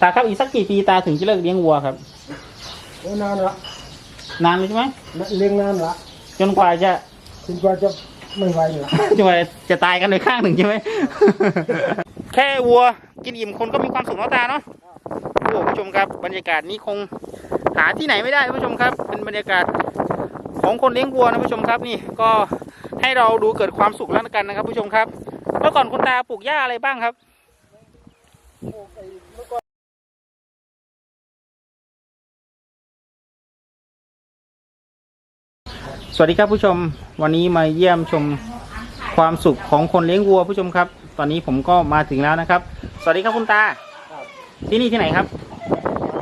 ตาครับอีกสักกี่ปีตาถึงจะเลิกเลี้ยงวัวครับโอ้นานละนานเลยใช่ไหมเลี้ยงนานละจนกว่าจะจนกว่าจะไม่ไหวละจนกว่าจะตายกันในข้างหนึ่งใช่ไหมแค่วัวกินอิ่มคนก็มีความสุขแล้วตาเนาะโอ้ผู้ชมครับบรรยากาศนี้คงหาที่ไหนไม่ได้ผู้ชมครับ เป็นบรรยากาศของคนเลี้ยงวัวนะผู้ชมครับนี่ก็ให้เราดูเกิดความสุขแล้วกันนะครับผู้ชมครับเมื่อก่อนคุณตาปลูกหญ้าอะไรบ้างครับ สวัสดีครับผู้ชมวันนี้มาเยี่ยมชมความสุขของคนเลี้ยงวัวผู้ชมครับ ตอนนี้ผมก็มาถึงแล้วนะครับ สวัสดีครับคุณตาครับที่นี่ที่ไหนครับ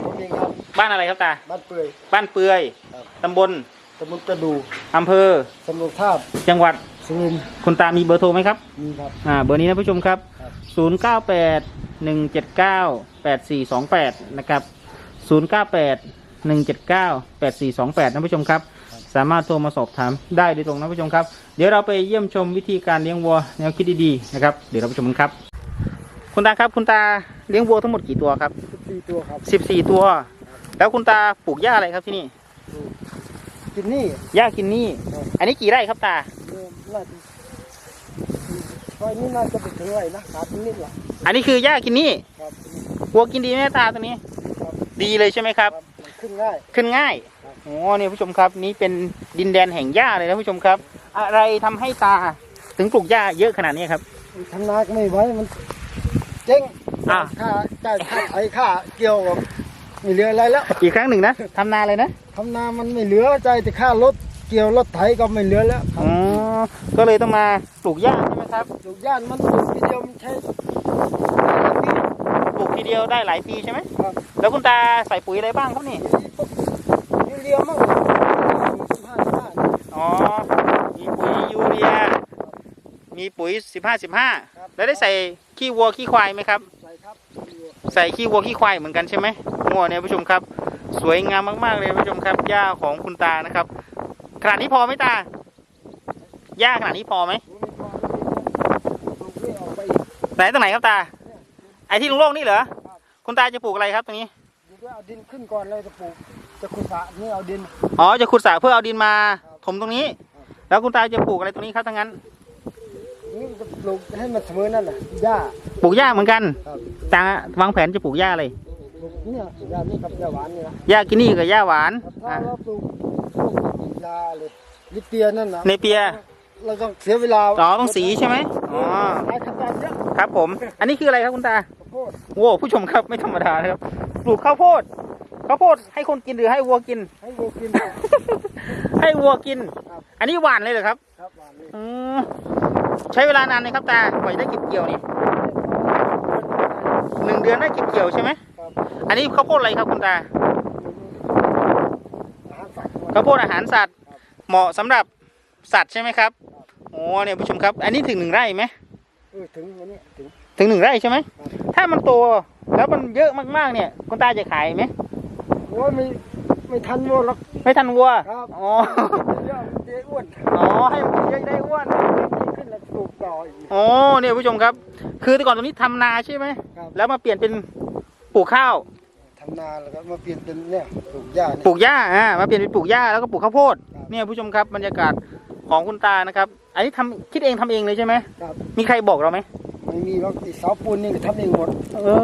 ผมเองครับบ้านอะไรครับตา บ้านเปื่อยบ้านเปือยครับตำบลตำบลกระดูอำเภอตำบลทาบจังหวัดสุรินทร์คุณตามีเบอร์โทรไหมครับมีครับ อ่าเบอร์นี้นะผู้ชมครับ ครับ 0 9 8 1 7 9 8 4 2 8 นะครับ 0 9 8 1 7 9 8 4 2 8 นะผู้ชมครับ สามารถโทรมาสอบถามได้โดยตรงนะผู้ชมครับ เดี๋ยวเราไปเยี่ยมชมวิธีการเลี้ยงวัวแนวคิดดีๆนะครับเดี๋ยวเราไปชมกันครับ คุณตาครับคุณตาเลี้ยงวัวทั้งหมดกี่ตัวครับสี่ตัวครับ14ตัว แล้วคุณตาปลูกหญ้าอะไรครับที่นี่กินนี่หญ้ากินนี่ อันนี้กี่ไร่ครับตาเออน่าจะซอยนี้น่าจะเป็นถึงไรนะขาดนิดละอันนี้คือหญ้ากินนี่ครับวัวกินดีไหมตาตัวนี้ครับดีเลยใช่ไหมครับครับมันขึ้นง่ายขึ้นง่าย ครับโอ้เนี่ยผู้ชมครับนี่เป็นดินแดนแห่งหญ้าเลยนะผู้ชมครับ อะไรทำให้ตาถึงปลูกหญ้าเยอะขนาดนี้ครับทำนาก็ไม่ไหวมันเจ๊งอะค่าจ่ายค่าไถค่าเกี่ยวกับไม่เหลืออะไรแล้วอีกครั้งหนึ่งนะทำนาเลยนะทำนามันไม่เหลือใจายแต่ค่ารถเกี่ยวรถไถก็ไม่เหลือแล้วครับอ๋อก็เลยต้องมาปลูกหญ้าใช่ไหมครับปลูกย่านมันปลูกทีเดียวมันใช้หลายปีปลูกทีเดียวได้หลายปีใช่ไหมครับแล้วคุณตาใส่ปุ๋ยอะไรบ้างครับนี่ยู เรียมั้งสิบห้าสิบห้าอ๋อ มีปุ๋ยยูเรีย มีปุ๋ยสิบห้าสิบห้าแล้วได้ใส่ขี้วัวขี้ควายไหมครับ ใส่ครับใส่ขี้วัวขี้ควายเหมือนกันใช่ไหมงัวเนี่ยผู้ชมครับ สวยงามมากๆเลยผู้ชมครับหญ้าของคุณตานะครับขนาดนี้พอไหมตาหญ้าขนาดนี้พอไหมปลูกนี่ออกไปอีกไหนตรงไหนครับตา ไอ้ที่โล่งๆนี่เหรอ คุณตาจะปลูกอะไรครับตรงนี้เดี๋ยว เอาดินขึ้นก่อนเลยจะปลูกจะขุดสระนี่เอาดิน อ๋อจะขุดสระเพื่อเอาดินมาถมตรงนี้ แล้วคุณตาจะปลูกอะไรตรงนี้ครับทั้งนั้นนี่จะปลูกให้มันเสมอนั่นแหละหญ้าปลูกหญ้าเหมือนกันครับตาวางแผนจะปลูกหญ้าอะไรปลูกเนี่ยหญ้านี่กับหญ้าหวานนี่นะหญ้ากินนี่กับหญ้าหวานครับถ้าอะเราปลูกพวกยาเลยลิเปียนั่นนะในเปีย เราต้องเสียเวลาอ๋อต้องสีใช่ไหมอ๋อหลายขั้นตอนเยอะครับผม อันนี้คืออะไรครับคุณตาข้าวโพดโว้ผู้ชมครับไม่ธรรมดานะครับปลูกข้าวโพดข้าวโพดให้คนกินหรือให้วัวกิน ให้วัวกิน ให้วัวกิน ครับ อันนี้หวานเลยเหรอครับครับหวานเลยอืมใช้เวลานานไหมครับตากว่าจะได้เก็บเกี่ยวนี่หนึ่งเดือนได้เก็บเกี่ยวใช่ไหมครับอันนี้ข้าวโพดอะไรครับคุณตาอาหารสัตว์ข้าวโพดอาหารสัตว์ เหมาะสำหรับสัตว์ใช่ไหมครับโอ้ เนี่ยผู้ชมครับ อันนี้ถึงหนึ่งไร่ไหมเออถึงวันนี้ถึง ถึงหนึ่งไร่ใช่ไหมครับถ้ามันโตแล้วมันเยอะมากๆเนี่ย คุณตาจะขายไหมโอ้ยไม่ไม่ทันวัวหรอก ไม่ทันวัวครับอ๋อเดี๋ยวเดี๋ยวอ้วนอ๋อให้มันเยอะได้อ้วนขึ้นแล้วปลูกต่ออีกโอ้เนี่ยผู้ชมครับ คือแต่ก่อนตรงนี้ทำนาใช่ไหมครับแล้วมาเปลี่ยนเป็นปลูกข้าวทำนาแล้วก็มาเปลี่ยนเป็นเนี่ยปลูกหญ้าปลูเนี่ยกหญ้าอ่ามาเปลี่ยนเป็นปลูกหญ้าแล้วก็ปลูกข้าวโพดครับเนี่ยผู้ชมครับบรรยากาศ ของคุณตานะครับ อันนี้ทำคิดเองทำเองเลยใช่ไหมครับ มีใครบอกเราไหมไม่มีหรอกไอ้เสาปูนนี่ก็ทำเองหมด โอ้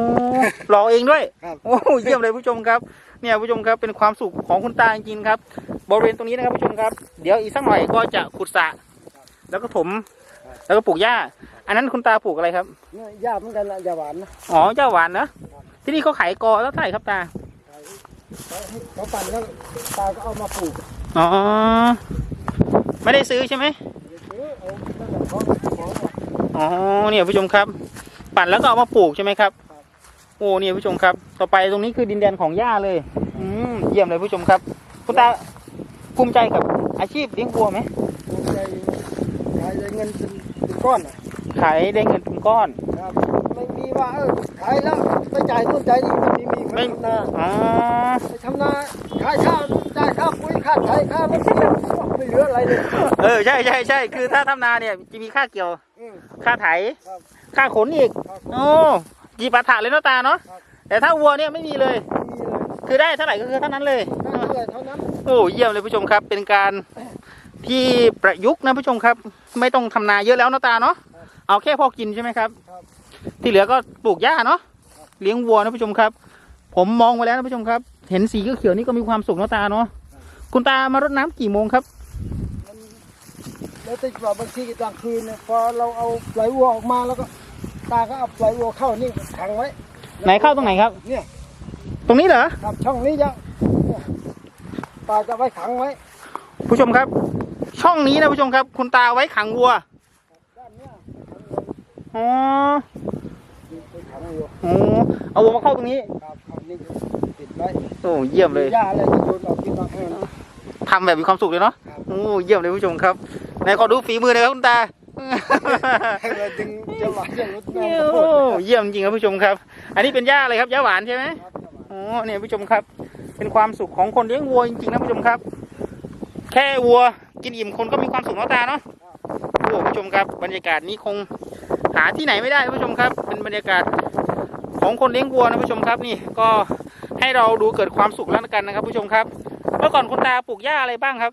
หลอกเองด้วย ครับ โอ้เยี่ยมเลยผู้ชมครับ เนี่ยผู้ชมครับเป็นความสุขของคุณตาจริงๆครับ บริเวณตรงนี้นะครับผู้ชมครับ เดี๋ยวอีกสักหน่อยก็จะขุดสระแล้วก็ถมแล้วก็ปลูกหญ้า อันนั้นคุณตาปลูกอะไรครับ เนี่ยหญ้าเหมือนกันละหญ้าหวานนะอ๋อหญ้าหวานเนอะที่นี่เขาขายกอแล้วเท่าไหร่ครับตา เขาปั่นแล้วตาก็เอามาปลูกอ๋อ ไม่ได้ซื้อใช่ไหมเออเอาตั้งแต่เขาขอมาอ๋อเนี่ยผู้ชมครับ ปั่นแล้วก็เอามาปลูกใช่ไหมครับครับโอ้เนี่ยผู้ชมครับ ต่อไปตรงนี้คือดินแดนของหญ้าเลย อืมเยี่ยมเลยผู้ชมครับคุณตาภูมิใจกับอาชีพเลี้ยงวัวไหมปลูกใจขายได้เงินเป็นเป็นก้อนน่ะขายได้เงินเป็นก้อนครับไม่มีว่าเออขายแล้วไปจ่ายนู่นจ่ายนี่ไม่มีมีคนไม่ทำนาอ๋อไปทำนาขายข้าว ออะไรเลย เออใช่ใช่ใช่คือถ้าทำนาเนี่ยจะมีค่าเกี่ยว อืม ค่าไถ ครับ ค่าขนอีก ครับโอ้จีปาถะเลยเนาะตาเนาะ ครับ แต่ถ้าวัวเนี่ยไม่มีเลย มีเลยคือได้เท่าไหร่ก็คือเท่านั้นเลย ได้เท่าไหร่เท่านั้นโอ้เยี่ยมเลยผู้ชมครับ เป็นการที่ประยุกต์นะผู้ชมครับ ไม่ต้องทำนาเยอะแล้วเนาะตาเนาะ เอาแค่พอกินใช่ไหมครับ ครับ ที่เหลือก็ปลูกหญ้าเนาะเลี้ยงวัวนะผู้ชมครับ ผมมองไปแล้วนะผู้ชมครับ เห็นสีเขียวๆนี่ก็มีความสุขเนาะตาเนาะคุณตามารดน้ำกี่โมงครับมัน แล้วแต่ว่าบางทีกลางคืนเนี่ยพอเราเอาปล่อยวัวออกมาแล้วก็ ตาก็เอาปล่อยวัวเข้านี่ขังไว้ไหนเข้าตรงไหนครับ เนี่ยตรงนี้เหรอครับช่องนี้จะเนี่ยตาจะไว้ขังไว้ผู้ชมครับ ช่องนี้นะผู้ชมครับ คุณตาไว้ขังวัวด้านเนี้ยอ๋อไปขังวัวอ๋อเอาวัวมาเข้าตรงนี้ครับขังนี่ติดไว้โอ้เยี่ยมเลยหญ้าอะไรที่โดนออกกินมาให้มันทำแบบมีความสุขเลยเนาะครับ โอ้เยี่ยมเลยผู้ชมครับ ไหนขอดูฝีมือหน่อยครับคุณตาให้เราดึงจะหวานจะลดน้ำโอ้เยี่ยมจริงครับผู้ชมครับ อันนี้เป็นหญ้าอะไรครับหญ้าหวานใช่ไหมครับอ๋อเนี่ยผู้ชมครับ เป็นความสุขของคนเลี้ยงวัวจริงๆนะผู้ชมครับ แค่วัวกินอิ่มคนก็มีความสุขเนาะตาเนาะโอ้ผู้ชมครับ บรรยากาศนี้คงหาที่ไหนไม่ได้ผู้ชมครับ เป็นบรรยากาศของคนเลี้ยงวัวนะผู้ชมครับนี่ก็ให้เราดูเกิดความสุขแล้วกันนะครับผู้ชมครับ เมื่อก่อนคุณตาปลูกหญ้าอะไรบ้างครับ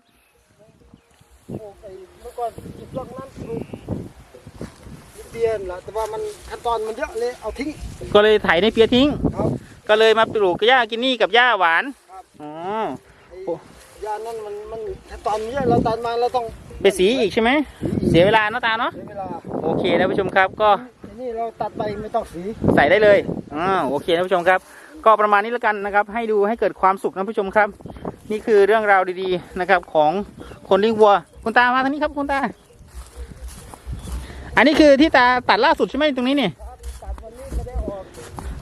โอ้ไอ้เมื่อก่อนจิบลอกนั้นปลูกเบียนละแต่ว่ามันขั้นตอนมันเยอะเลยเอาทิ้งก็เลยไถในเปียทิ้ง ครับ ก็เลยมาปลูกหญ้ากินนี่กับหญ้าหวานครับ อ๋อ ไอ้โอ้ ยานั้นมันมันขั้นตอนมันเยอะเราตัดมาเราต้องไปสีอีกใช่ไหม เสียเวลาเนาะตาเนาะ เสียเวลาโอเคนะผู้ชมครับก็ไอ้นี่เราตัดไปไม่ต้องสีใส่ได้เลยอ่าโอเคนะผู้ชมครับ ก็ประมาณนี้แล้วกันนะครับ ให้ดูให้เกิดความสุขนะผู้ชมครับ นี่คือเรื่องราวดีๆนะครับของคนเลี้ยงวัว คุณตามาทางนี้ครับคุณตา อันนี้คือที่ตาตัดล่าสุดใช่ไหมตรงนี้นี่ตัดวันนี้ไม่ได้ออก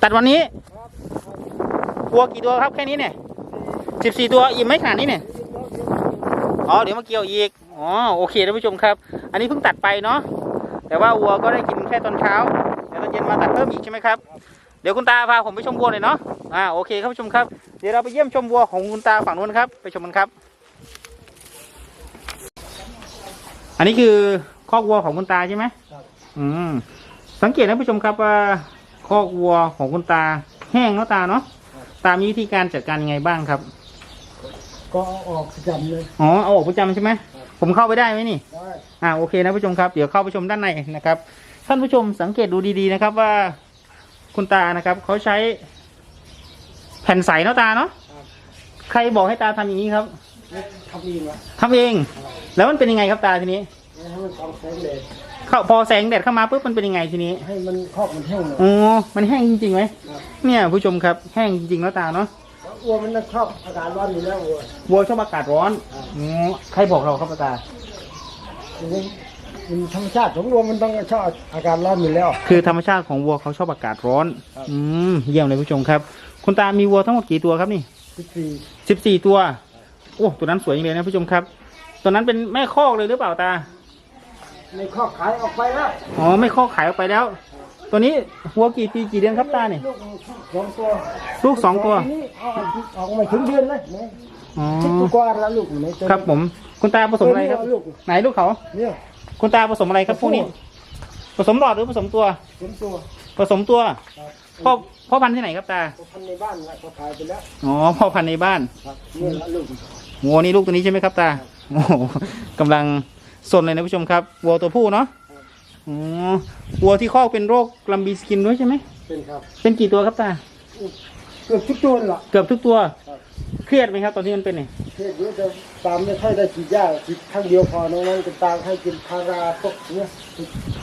ตัดวันนี้วัวกี่ตัวครับแค่นี้เนี่ยสิบสี่ตัวอิ่มไหมขนาดนี้เนี่ยอ๋อเดี๋ยวมาเกี่ยวอีกอ๋อโอเคท่านผู้ชมครับ อันนี้เพิ่งตัดไปเนาะแต่ว่าวัวก็ได้กินแค่ตอนเช้าเดี๋ยวตอนเย็นมาตัดเพิ่มอีกใช่ไหมครับเดี๋ยวคุณตาพาผมไปชมวัวหน่อยเนาะอ่าโอเคครับผู้ชมครับ เดี๋ยวเราไปเยี่ยมชมวัวของคุณตาฝั่งนู้นครับ ไปชมกันครับ อันนี้คือคอกวัวของคุณตาใช่ไหมครับ อืม สังเกตนะผู้ชมครับว่าคอกวัวของคุณตาแห้งเนาะตาเนาะตามีวิธีการจัดการยังไงบ้างครับ ก็เอาออกประจำเลย อ๋อ เอาออกประจำใช่ไหมผมเข้าไปได้ไหมนี่ ได้อ่าโอเคนะผู้ชมครับ เดี๋ยวเข้าไปชมด้านในนะครับ ท่านผู้ชมสังเกตดูดีๆนะครับว่าคุณตานะครับเขาใช้แผ่นใสเนาะตาเนาะ ครับใครบอกให้ตาทำอย่างนี้ครับทำเองละทำเอง แล้วมันเป็นยังไงครับตาทีนี้ ให้มันความแข็งแรงเข้าพอแสงแดดเข้ามาปุ๊บมันเป็นยังไงทีนี้ให้มันครอบมันแห้งหน่อย อ๋อมันแห้งจริงๆไหมครับ เนี่ยผู้ชมครับแห้งจริงๆแล้วตาเนาะแล้ววัวมันต้องครอบอากาศร้อนอยู่แล้ววัววัวชอบอากาศร้อนครับอ๋อใครบอกเราครับตา ทีนี้มันธรรมชาติของวัวมันต้องชอบอากาศร้อนอยู่แล้ว คือธรรมชาติของวัวเขาชอบอากาศร้อน ครับ อืมเยี่ยมเลยผู้ชมครับ คุณตามีวัวทั้งหมดกี่ตัวครับนี่ สิบสี่ สิบสี่ตัว โอ้ ตัวนั้นสวยจริงเลยนะผู้ชมครับ ตัวนั้นเป็นแม่คอกเลยหรือเปล่าตา ในครอบขายออกไปแล้วอ๋อไม่คอกขายออกไปแล้ว ตัวนี้วัวกี่ปีกี่เดือนครับตาเนี่ย ลูกสองตัวลูกสองตัว นี่ออกออกไม่ถึงเดือนเลยเนี่ยอ๋อสิบกว่าแล้วลูกอยู่ในตัวครับผม คุณตาผสมอะไรครับตัวนี้ลูกไหนลูกเขา เนี่ยคุณตาผสมอะไรครับพวกนี้ ผสมหลอดหรือผสมตัวสมตัวผสมตัว ครับพ่อพ่อพันธุ์ที่ไหนครับตาเขาพันในบ้านละเขาขายไปแล้วอ๋อ พ่อพันธุ์ในบ้านครับเนี่ยละลูกวัวนี่ลูกตัวนี้ใช่ไหมครับตา โอ้โหกำลังสนเลยนะผู้ชมครับวัวตัวผู้เนาะอ๋อวัวที่คอกเป็นโรคลำบีสกินด้วยใช่ไหมเป็นครับเป็นกี่ตัวครับตาเกือบทุกตัวละเกือบทุกตัว ครับ เครียดไหมครับ ตอนที่มันเป็นเนี่ยเทศเยอะจะตามไม่ค่อยได้ฉีดยาฉีดครั้งเดียวพอน้องนั้นจะตามให้กินพาราพวกเนี้ย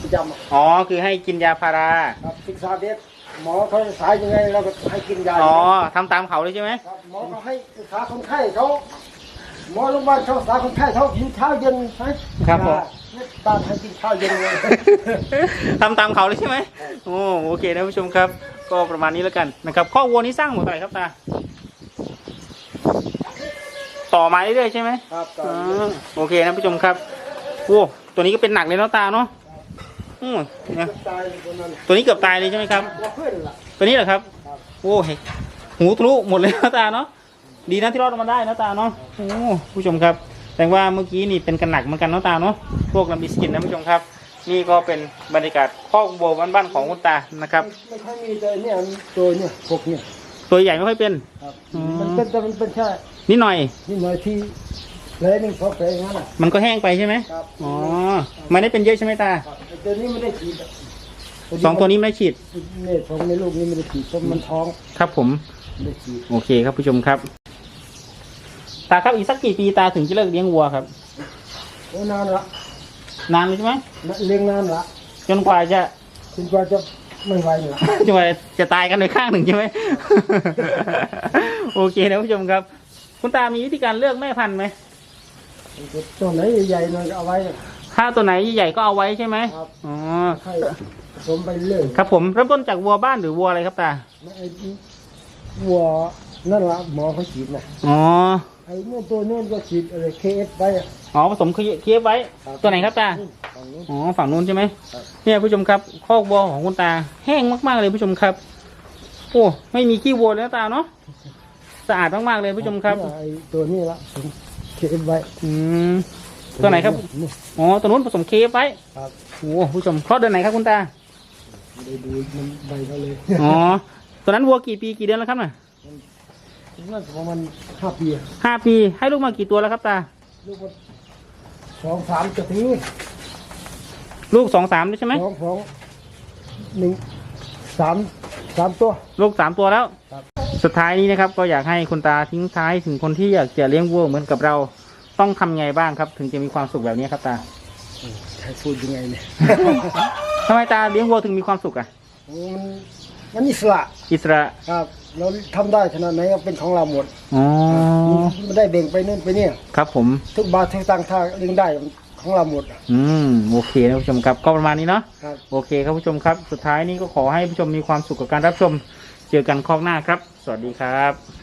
ประจำอะอ๋อคือให้กินยาพาราครับศึกษาเด็ดหมอเขาสายยังไงเราก็ให้กินยาอ๋อทำตามเขาเลยใช่ไหม ครับหมอเขาให้ศึกษาคนไข้เขา หมอโรงพยาบาลเขาศึกษาคนไข้เขากินเช้าเย็นใช่ครับผม ตามให้กินเช้าเย็นเลย ทำตามเขาเลยใช่ไหมโอ้โอเคนะผู้ชมครับ ก็ประมาณนี้แล้วกันนะครับข้อวัวนี้สร้างหมดเท่าไหร่ครับตาต่อมาเรื่อยๆใช่ไหมครับตออ๋นนี้อโอเคนะผู้ชมครับโอ้ตัวนี้ก็เป็นหนักเลยเนาะตาเนาะอืมเนี่ยตายคนนั้นตัวนี้เกือบตายเลยใช่ไหมครับ ว่าเพื่อนล่ะ ตัวนี้เหรอครับ ครับ โอ้เห็นหูทะลุหมดเลยนะตาเนาะ ดีนะที่รอดออกมาได้นะตาเนาะโอ้ผู้ชมครับ แต่ว่าเมื่อกี้นี่เป็นกันหนักเหมือนกันเนาะตาเนาะพวกลำบิสกินนะผู้ชมครับ นี่ก็เป็นบรรยากาศคอกวัวบ้านๆของคุณตานะครับไม่ค่อยมีแต่เนี่ยตัวเนี่ยพวกเนี่ยตัวใหญ่ไม่ค่อยเป็นครับอืมมันเป็นแต่มันเป็นแค่นิดหน่อยนี่หน่อยที่แผลหนึ่งสองแผลอย่างนั้นน่ะมันก็แห้งไปใช่ไหมครับอ๋อไม่ได้เป็นเยอะใช่ไหมตาครับแต่ตัวนี้ไม่ได้ฉีดะสองตัวนี้ไม่ได้ฉีดเนี่ยสองในลูกนี้ไม่ได้ฉีดเพราะมันท้อง ครับผมไม่ได้ฉีดโอเคครับผู้ชมครับ ตาครับอีกสักกี่ปีตาถึงจะเลิกเลี้ยงวัวครับโอ้นานละนานเลยใช่ไหมเลี้ยงนานละจนกว่าจะจนกว่าจะไม่ไหวละจนกว่าจะตายกันในข้างหนึ่งใช่ไหมโอเคนะผู้ชมครับ คุณตามีวิธีการเลือกแม่พันธุ์ไหมตัวไหนใหญ่ๆหน่อยก็เอาไว้ถ้าตัวไหนใหญ่ๆก็เอาไว้ใช่ไหมครับอ๋อให้ผสมไปเรื่อยครับผมเริ่มต้นจากวัวบ้านหรือวัวอะไรครับตาไม่ไอ้วัวนั่นละหมอเขาฉีดนะอ๋อ ไอ้นู่นตัวนู่นก็ฉีดอะไรเคเอฟไปอะ อ๋อผสมเคียบไว้ ครับ ตัวไหนครับตา ฝั่งนู้น อ๋อฝั่งนู้นใช่ไหมครับ เนี่ยผู้ชมครับคอกวัวของคุณตา แห้งมากๆเลยผู้ชมครับ โอ้ไม่มีขี้วัวเลยนะตาเนาะสะอาดมากๆเลยผู้ชมครับไอ้ตัวนี้ละผมเคเอฟไว้อืมตัวไหนครับนี่อ๋อตัวนู้นผสมเคฟไว้ครับโอ้ผู้ชมคลอดเดือนไหนครับคุณตาไม่ได้ดูมันใบเขาเลยอ๋อตัวนั้นวัวกี่ปีกี่เดือนแล้วครับน่ะ น่าจะประมาณห้าปีอะห้าปีให้ลูกมากี่ตัวแล้วครับตา ลูกมันสองสามจะถึงลูกสองสามใช่ไหมสองสองหนึ่งสามสามตัว ลูกสามตัวแล้ว ครับ สุดท้ายนี้นะครับ ก็อยากให้คุณตาทิ้งท้ายถึงคนที่อยากจะเลี้ยงวัวเหมือนกับเรา ต้องทำไงบ้างครับ ถึงจะมีความสุขแบบนี้ครับตาให้พูดยังไงเนี่ย ทำไมตาเลี้ยงวัวถึงมีความสุขอะมันมันอิสระอิสระ ครับ เราทำได้ขนาดไหนก็เป็นของเราหมดอ๋อไม่ได้แบ่งไปนู่นไปเนี่ย ครับผม ทุกบาททุกตังค์ถ้าเลี้ยงได้ของเราหมดอืมโอเคนะผู้ชมครับก็ประมาณนี้เนาะครับ โอเคครับผู้ชมครับ สุดท้ายนี้ก็ขอให้ผู้ชมมีความสุขกับการรับชม เจอกันครอบหน้าครับ สวัสดีครับ